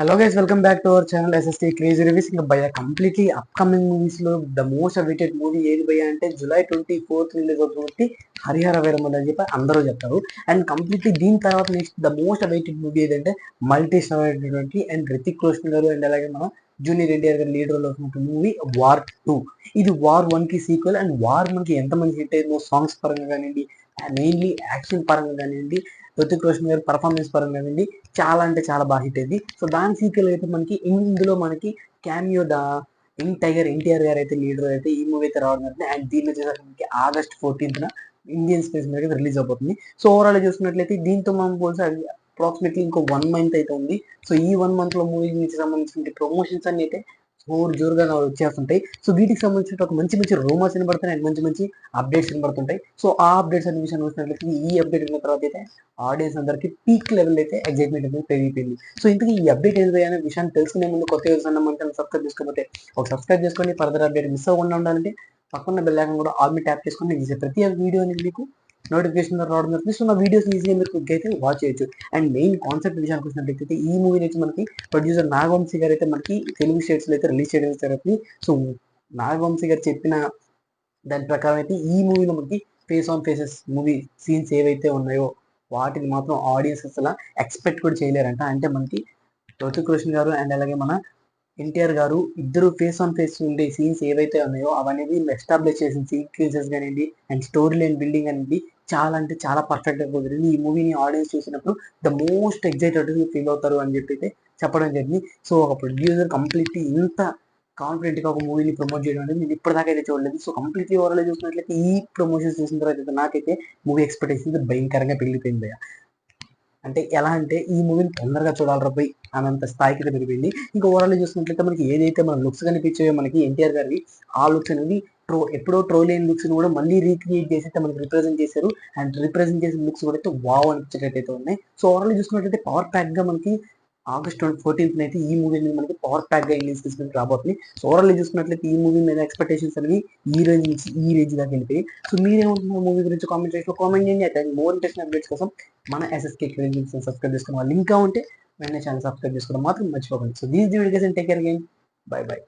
Hello guys welcome back to our channel SST crazy reviews ఇంకా భయ completely upcoming మూవీస్లో the most awaited movie ఏది భయ అంటే జూలై ట్వంటీ ఫోర్త్ రిలీజ్ అవుతుంది హరిహర వీరమల్ అని చెప్పి అందరూ చెప్తారు. అండ్ కంప్లీట్లీ దీని తర్వాత next the most awaited movie ఏదంటే మల్టీ స్టార్ అయినటువంటి అండ్ రితిక్ రోషన్ గారు అండ్ అలాగే మనం జూనియర్ ఎన్టీఆర్ గారి లీడర్లో మూవీ వార్ టూ ఇది వార్ వన్కి సీక్వెల్ అండ్ వార్ మనకి ఎంత మంది హిట్ అయిందో సాంగ్స్ పరంగా కానివ్వండి మెయిన్లీ యాక్షన్ పరంగా కానివ్వండి ఋతిక్ రోషన్ గారి పర్ఫార్మెన్స్ పరంగా కానివ్వండి చాలా అంటే చాలా బాగా హిట్ అయింది. సో దాని సీక్వెల్ అయితే మనకి ఇందులో మనకి cameo the young tiger NTR గారు అయితే లీడర్ అయితే ఈ మూవీ అయితే రావడం జరిగింది. అండ్ దీన్ని వచ్చేసరికి మనకి ఆగస్ట్ ఫోర్టీన్త్ ఇండియన్ స్పేస్ మీద రిలీజ్ అయిపోతుంది. సో ఓవరాల్ చూసుకున్నట్లయితే దీంతో మనం పోల్సి అప్రాక్సిమేట్లీ ఇంకో వన్ మంత్ అయితే ఉంది. సో ఈ వన్ మంత్లో మూవీకి సంబంధించిన ప్రమోషన్స్ అన్ని అయితే జోరు జోరుగా వచ్చేస్తుంటాయి. సో వీటికి సంబంధించిన ఒక మంచి మంచి రూమర్స్ వినబడుతున్నాయి అండ్ మంచి మంచి అప్డేట్స్ వినబడుతుంటాయి. సో ఆ అప్డేట్స్ అనే విషయాన్ని వచ్చినట్లయితే ఈ అప్డేట్ అయిన తర్వాత అయితే ఆడియన్స్ అందరికి పీక్ లెవెల్ అయితే ఎగ్జైట్మెంట్ అనేది పెరిగిపోయింది. సో ఇంతకీ ఈ అప్డేట్ ఏది అనే విషయాన్ని తెలుసుకునే ముందు కొత్త యూస్ అన్న సబ్స్క్రైబ్ చేసుకోకపోతే ఒక సబ్స్క్రైబ్ చేసుకొని ఫర్దర్ అప్డేట్ మిస్ అవ్వకుండా ఉండాలంటే పక్కన బెల్ ఐకాన్ కూడా ఆల్ మీ ట్యాప్ చేసుకొని నేను చేసే ప్రతి వీడియో అనేది మీకు నోటిఫికేషన్ రావడం జరుగుతుంది. సో నా వీడియోస్ ఈజీగా మీరు క్విక్ అయితే వాచ్ చేయొచ్చు. అండ్ మెయిన్ కాన్సెప్ట్ విషయానికి వచ్చినట్లయితే ఈ మూవీని అయితే మనకి ప్రొడ్యూసర్ నాగవంశీ గారు అయితే మనకి తెలుగు స్టేట్స్లో అయితే రిలీజ్ చేయడం జరుగుతుంది. సో నాగవంశీ గారు చెప్పిన దాని ప్రకారం అయితే ఈ మూవీలో మనకి face on faces movie scenes ఏవైతే ఉన్నాయో వాటిని మాత్రం ఆడియన్స్ అసలు ఎక్స్పెక్ట్ కూడా చేయలేరంట. అంటే మనకి ఋతిక్ రోషన్ గారు అండ్ అలాగే మన ఎన్టీఆర్ గారు ఇద్దరు ఫేస్ ఆన్ ఫేస్ ఉండే సీన్స్ ఏవైతే ఉన్నాయో అవనేది ఎస్టాబ్లిష్ చేసిన సీక్వెన్సెస్ కానివ్వండి అండ్ స్టోరీ లైన్ బిల్డింగ్ అనేది చాలా అంటే చాలా పర్ఫెక్ట్గా కుదిరింది. ఈ మూవీని ఆడియన్స్ చూసినప్పుడు ద మోస్ట్ ఎగ్జైటెడ్ ఫీల్ అవుతారు అని చెప్పి అయితే చెప్పడం జరిగింది. సో ఒక ప్రొడ్యూసర్ కంప్లీట్లీ ఇంత కాన్ఫిడెంట్గా ఒక మూవీని ప్రమోట్ చేయడం అనేది నేను ఇప్పటిదాకా అయితే చూడలేదు. సో కంప్లీట్లీ ఓవరాల్ చూసినట్లయితే ఈ ప్రమోషన్స్ చూసిన తర్వాత అయితే నాకైతే మూవీ ఎక్స్పెక్టేషన్స్ భయంకరంగా పెరిగిపోయింది అంటే ఎలా అంటే ఈ మూవీని తొందరగా చూడాలి పోయి అనంత స్థాయికి అయితే ఇంకా ఓవరాల్ చూసినట్లయితే మనకి ఏదైతే మన లుక్స్ కనిపించాయో మనకి ఎన్టీఆర్ గారి ఆ లుక్స్ అనేది ట్రో ఎప్పుడో ట్రోల్ అయిన లుక్స్ కూడా మళ్ళీ రీక్రియేట్ చేసి అయితే మనకి రిప్రజెంట్ చేశారు. అండ్ రిప్రజెంట్ చేసిన లుక్స్ కూడా అయితే వావ్ అనిపించేటట్టు అయితే ఉన్నాయి. సో ఓవరాల్ చూసుకున్నట్లయితే పవర్ ప్యాక్గా మనకి ఆగస్ట్ ట్వంటీ ఫోర్టీన్త్ అయితే ఈ మూవీ అనేది మనకి పవర్ ప్యాక్గా ఇంగ్లీష్ తీసుకుని రాబోతుంది. సో ఓవరాల్ చూసుకున్నట్లయితే ఈ మూవీ మీద ఎక్స్పెక్టేషన్స్ అనేవి ఈ రేంజ్ నుంచి ఈ రేంజ్ దాకా వెళ్ళిపోయి సో మీరేమంటున్నారు మూవీ గురించి కామెంట్ చేసి కామెంట్ చేయండి. అయితే మోర్ ఇంట్రెస్ట్ అప్డేట్స్ కోసం మన ఎస్ఎస్కే క్రేజ్ సబ్స్క్రైబ్ చేసుకున్న లింక్ ఉంటే వెంటనే ఛానల్ సబ్స్క్రైబ్ చేసుకోవడం మాత్రం మర్చిపోకండి. So these videos take care again bye bye